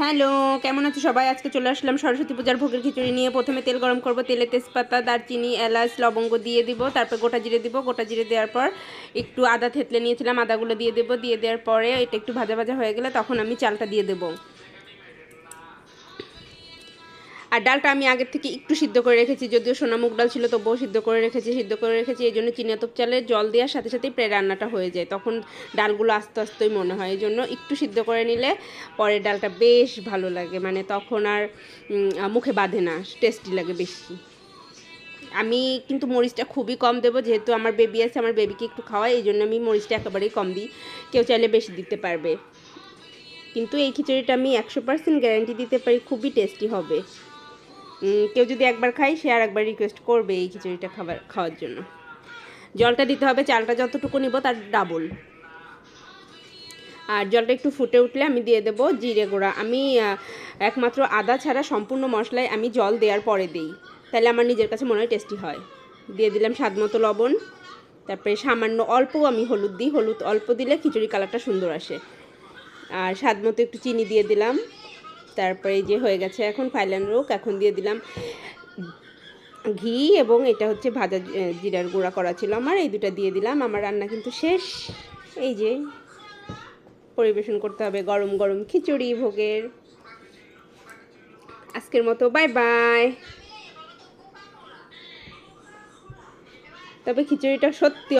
Hello, কেমন আছো সবাই? আজকে চলে আসলাম সরস্বতী পূজার ভোগের খিচুড়ি নিয়ে। প্রথমে তেল গরম করব, তেলে তেজপাতা, দারচিনি, এলাচ, লবঙ্গ দিয়ে দিব, তারপর গোটা জিরে দিব। গোটা জিরে দেওয়ার পর একটু আদা থেতলে নিয়েছিলাম, আদাগুলো দিয়ে দেব। দিয়ে দেওয়ার পরে এটা একটু ভাজা ভাজা হয়ে গেলে তখন আমি চালটা দিয়ে দেবো। আর ডালটা আমি আগের থেকে একটু সিদ্ধ করে রেখেছি, যদিও সোনা মুগ ডাল ছিল তবুও সিদ্ধ করে রেখেছি, সিদ্ধ করে রেখেছি, এই জন্য চিনাতপ চালের জল দেওয়ার সাথে সাথেই প্রায় রান্নাটা হয়ে যায়। তখন ডালগুলো আস্তে আস্তেই মনে হয়, এই জন্য একটু সিদ্ধ করে নিলে পরের ডালটা বেশ ভালো লাগে মানে তখন আর মুখে বাঁধে না, টেস্টি লাগে বেশি। আমি কিন্তু মরিচটা খুবই কম দেবো, যেহেতু আমার বেবি আছে, আমার বেবিকে একটু খাওয়াই, এই জন্য আমি মরিচটা একেবারেই কম দিই, কেউ চাইলে বেশি দিতে পারবে। কিন্তু এই খিচুড়িটা আমি একশো পার্সেন্ট গ্যারান্টি দিতে পারি, খুবই টেস্টি হবে। কেউ যদি একবার খায়, সে আর একবার রিকোয়েস্ট করবে এই খিচুড়িটা খাবার, খাওয়ার জন্য। জলটা দিতে হবে, চালটা যতটুকু নিব তার ডাবল আর জলটা একটু ফুটে উঠলে আমি দিয়ে দেবো জিরে গুঁড়া। আমি একমাত্র আদা ছাড়া সম্পূর্ণ মশলায় আমি জল দেওয়ার পরে দিই। তাহলে আমার নিজের কাছে মনে হয় টেস্টি হয়। দিয়ে দিলাম স্বাদ মতো লবণ। তারপরে সামান্য অল্প আমি হলুদ দিই। হলুদ অল্প দিলে খিচুড়ি কালারটা সুন্দর আসে। আর স্বাদ মতো একটু চিনি দিয়ে দিলাম। তারপরে যে হয়ে গেছে এখন ফাইলান রোক, এখন দিয়ে দিলাম ঘি এবং এটা হচ্ছে ভাজা জিরার গুঁড়া করা ছিল আমার, এই দুটো দিয়ে দিলাম। আমার রান্না কিন্তু শেষ। এই যে পরিবেশন করতে হবে গরম গরম খিচুড়ি ভোগের। আজকের মতো বাই বাই। তবে খিচুড়িটা সত্যি